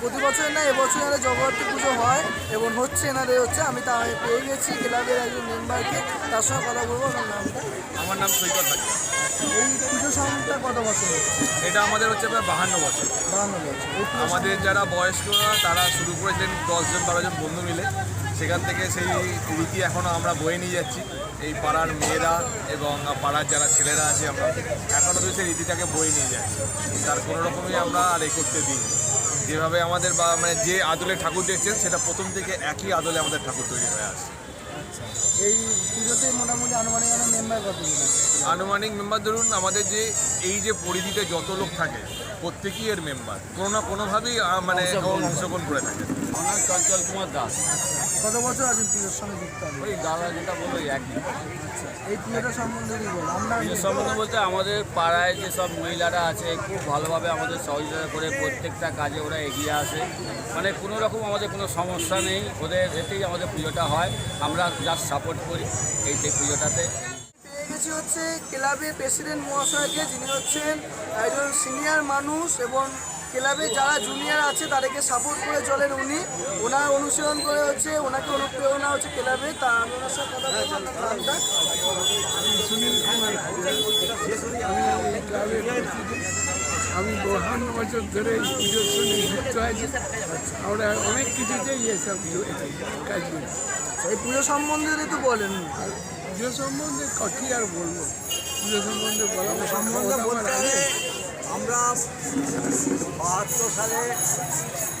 প্রতি বছর না এবছর এনাদের জগদ্ধাত্রী পুজো হয় এবং হচ্ছে এনাদের হচ্ছে আমি তা পেয়ে গেছি। ক্লাবের একজন মেম্বারকে তার সঙ্গে কথা বলব। ওনার নামটা আমার নাম সৈকত হাজরা। এই পুজো সংখ্যা কত বছর এটা আমাদের হচ্ছে প্রায় বাহান্ন বছর। বাহান্ন বছর। আমাদের যারা বয়স্করা তারা শুরু করেছেন দশজন বারোজন বন্ধু মিলে। সেখান থেকে সেই রীতি এখনও আমরা বয়ে নিয়ে যাচ্ছি। এই পাড়ার মেয়েরা এবং পাড়ার যারা ছেলেরা আছে আমরা। এখনও তো সেই রীতিটাকে বয়ে নিয়ে যাচ্ছি। তার কোনো রকমই আমরা আর এই করতে দিই যেভাবে আমাদের বা মানে যে আদলে ঠাকুর দেখছেন সেটা প্রথম থেকে একই আদলে আমাদের ঠাকুর তৈরি হয়ে আসছে। এই পুজোতে মোটামুটি আনুমানিক মেম্বার কত আনুমানিক মেম্বার ধরুন আমাদের যে এই যে পরিধিতে যত লোক থাকে প্রত্যেকেই এর মেম্বার কোনো না কোনোভাবেই মানে অংশগ্রহণ করে থাকে। নাম চঞ্চল কুমার দাস। কত বছর আছেন পুজোর সঙ্গে যুক্ত ওই দাদা যেটা বলল একই। এই পুজোটা সম্বন্ধে কি বল আমরা পুজোর সম্বন্ধে বলতে আমাদের পাড়ায় যেসব মহিলারা আছে খুব ভালোভাবে আমাদের সহযোগিতা করে প্রত্যেকটা কাজে ওরা এগিয়ে আসে। মানে কোনো রকম আমাদের কোনো সমস্যা নেই ওদের এতেই আমাদের পুজোটা হয়। আমরা জাস্ট সাপোর্ট করি এই যে পুজোটাতে। গেছি হচ্ছে ক্লাবের প্রেসিডেন্ট মহাশয়কে যিনি হচ্ছেন একজন সিনিয়র মানুষ এবং ক্লাবে যারা জুনিয়র আছে তাদেরকে সাপোর্ট করে চলেন উনি। ওনার অনুশীলন করে হচ্ছে ওনাকে অনুপ্রেরণা হচ্ছে ক্লাবে। তা আমি ওনার সাথে কথা নামটা? আমি বাহান্ন বছর ধরে পুজোর সঙ্গে যুক্ত আছি। আমরা অনেক কিছুতেই এসব কাজ করি। এই পুজো সম্বন্ধে তো বলেন পুজো সম্বন্ধে কী আর বলব? পুজো সম্বন্ধে বলা সম্বন্ধে বলতে আমার বাহাত্তর সালে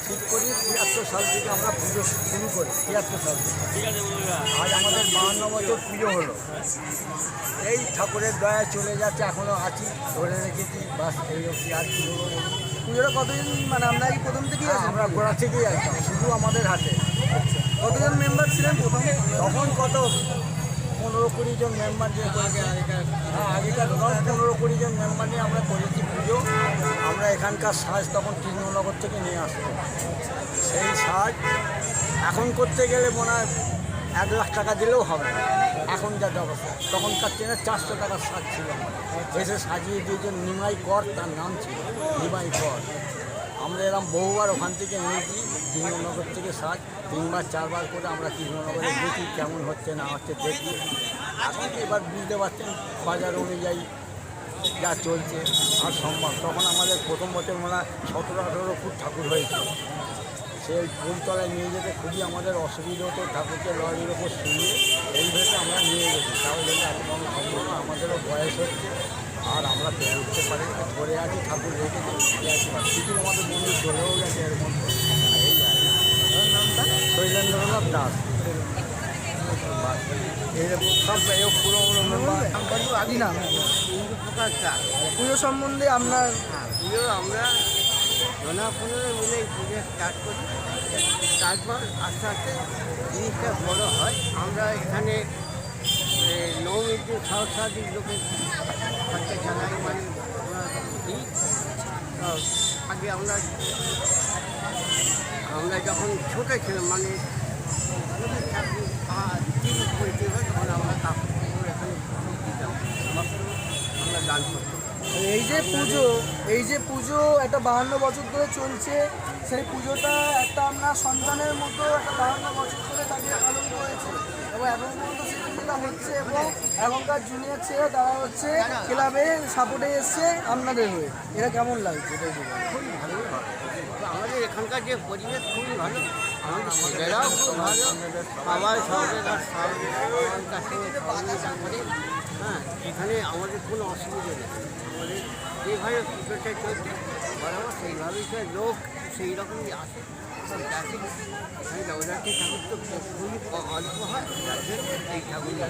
ঠিক করি তিয়াত্তর সাল থেকে আমরা পুজো শুরু করি তিয়াত্তর সাল থেকে। আজ আমাদের বাহান্ন বছর পুজো হলো। এই ঠাকুরের দয়া চলে যাচ্ছে এখনও আছি ধরে রেখেছি বাস এই অবধি আর কি পুজোটা কতদিন মানে আমরা এই প্রথম থেকেই আমরা গোড়া থেকেই আসতাম শুধু আমাদের হাতে। কতজন মেম্বার ছিলেন প্রথম? তখন কত? পনেরো কুড়ি জন মেম্বার নিয়ে করেছে। হ্যাঁ আগেকার দশ পনেরো কুড়ি জন মেম্বার নিয়ে আমরা করেছি। পুজো আমরা এখানকার সাজ তখন কৃষ্ণনগর থেকে নিয়ে আসতো। সেই সাজ এখন করতে গেলে মনে হয় এক লাখ টাকা দিলেও হবে এখন যা অবস্থা তখনকার ট্রেনে চারশো টাকার সাজ ছিল এসে সাজিয়ে দিয়েছেন নিমাই কর, তার নাম ছিল নিমাই কর। আমরা এরকম বহুবার ওখান থেকে নিয়েছি কৃষ্ণনগর থেকে সাজ। তিনবার, চারবার করে আমরা কৃষ্ণনগরে দেখি কেমন হচ্ছে না হচ্ছে দেখি এখন এবার বুঝতে পারছেন, বাজার অনুযায়ী যা চলছে আর সম্ভব। তখন আমাদের প্রথম বছর মনে সতেরো, আঠেরো ফুট ঠাকুর হয়েছে। সেই ফুলতলায় নিয়ে যেতে খুবই আমাদের অসুবিধা হতো। ঠাকুরকে লরির ওপর শুনিয়ে এই ভেবে আমরা নিয়ে গেছি। তাহলে সম্ভব না, আমাদেরও বয়স হচ্ছে। আর আমরা পেরে উঠতে পারি ধরে আছি ঠাকুর রেখে কিছু আমাদের মন্দির চলেও গেছে এর মধ্যে। এই নামটা শৈলেন্দ্রনাথ দাস। সব পুরো পুরো মেম্বার পুজো সম্বন্ধে আপনার পুজো আমরা জনা পনেরো মিলে পুজো স্টার্ট করি তারপর আস্তে আস্তে জিনিসটা বড় হয় আমরা এখানে নৌমিত্র সহস্রাধিক লোকের খরচা চালাই মানে দিই আগে আমরা আমরা যখন ছোটো ছিলাম মানে এই যে পুজো, এই যে পুজো, একটা বাহান্ন বছর ধরে চলছে। সেই পুজোটা একটা আপনার সন্তানের মতো একটা বাহান্ন বছর ধরে তাকে পালন করেছে। এবং এখন পর্যন্ত সেই পুজোটা হচ্ছে এবং এখনকার জুনিয়র ছেলে তারা হচ্ছে ক্লাবে সাপোর্টে এসছে আপনাদের হয়ে। এটা কেমন লাগছে? এটাই। ভালো এখানকার যে পরিবেশ খুবই ভালো, আমাদের খুব ভালো সবাই সবাই হ্যাঁ এখানে আমাদের কোনো অসুবিধা নেই। আমাদের যেভাবে পুজোটা চলছে, বরাবর সেইভাবেই তো লোক সেই রকমই আসে। এখানে জগদ্ধাত্রী ঠাকুর তো খুবই অল্প হয় এই ঠাকুরই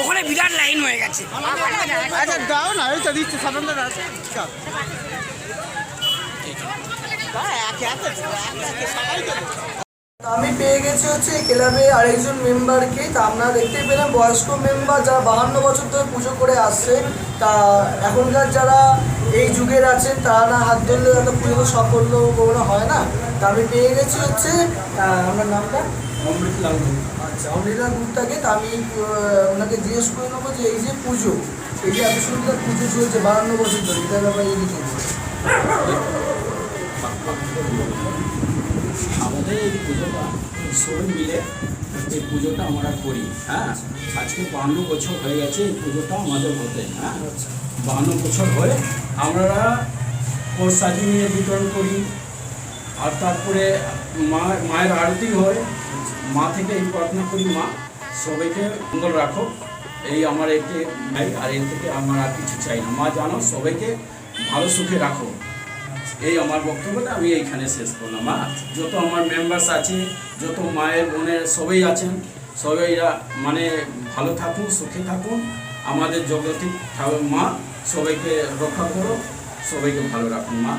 ওখানে বিরাট লাইন হয়ে গেছে। আচ্ছা দাও না ওই তো দিচ্ছে সাধারণত আমি পেয়ে গেছি হচ্ছে ক্লাবে আরেকজন মেম্বারকে। তা আপনারা দেখতেই পেলাম বয়স্ক মেম্বার যারা বাহান্ন বছর ধরে পুজো করে আসছে তা এখনকার যারা এই যুগের আছে তারা না হাত ধরলে এত পুজো সাফল্য কোনো হয় না। তা আমি পেয়ে গেছি হচ্ছে আপনার নামটা? অমৃতলাল আচ্ছা অমৃতলাল গুপ্তাকে তা আমি ওনাকে জিজ্ঞেস করে নেব যে এই যে পুজো এই যে এত সুন্দর পুজো চলছে বাহান্ন বছর ধরে এটার ব্যাপারে এই। আমাদের এই পুজোটা সবাই মিলে এই পুজোটা আমরা করি হ্যাঁ? আজকে বান্ন বছর হয়ে গেছে এই পুজোটা আমাদের হতে হ্যাঁ? বান্ন বছর হয়ে আমরা প্রসাদি নিয়ে বিতরণ করি আর তারপরে মা মায়ের আরতি হয়। মা থেকে এই প্রার্থনা করি মা সবাইকে মঙ্গল রাখো। এই আমার এতে নাই আর এর থেকে আমার আর কিছু চাই না। মা জানো সবাইকে ভালো সুখে রাখো। এই আমার বক্তব্যটা আমি এইখানে শেষ করলাম। মা যত আমার মেম্বার্স আছে যত মায়ের বোনের সবাই আছেন সবাইরা মানে ভালো থাকুন সুখে থাকুন। আমাদের জগতিক ঠাকুর মা সবাইকে রক্ষা করো সবাইকে ভালো রাখুন মা।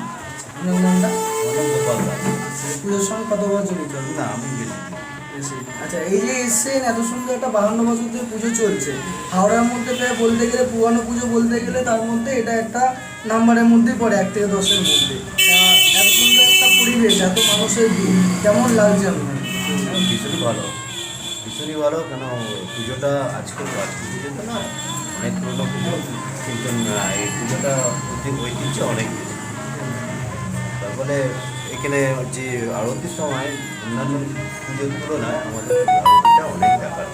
পুজোর সময় কত বছর না আমি। আচ্ছা এই যে এসছেন এত সুন্দর একটা বাহান্ন বছর ধরে পুজো চলছে। হাওড়ার মধ্যে প্রায় বলতে গেলে পুরানো পুজো বলতে গেলে তার মধ্যে এটা একটা নাম্বারের মধ্যেই পড়ে, এক থেকে দশের মধ্যে। এত সুন্দর একটা পরিবেশ, এত মানুষের কেমন লাগছে ভীষণই ভালো। ভীষণই ভালো, কেন পুজোটা আজকে আজকে না, অনেক পুরোনো পুজো, কিন্তু এই পুজোটা ঐতি- ঐতিহ্য অনেক তারপরে এখানে যে আরতির সময় অন্যান্য পুজোর তুলনায় আমাদের আরতিটা অনেক দেখার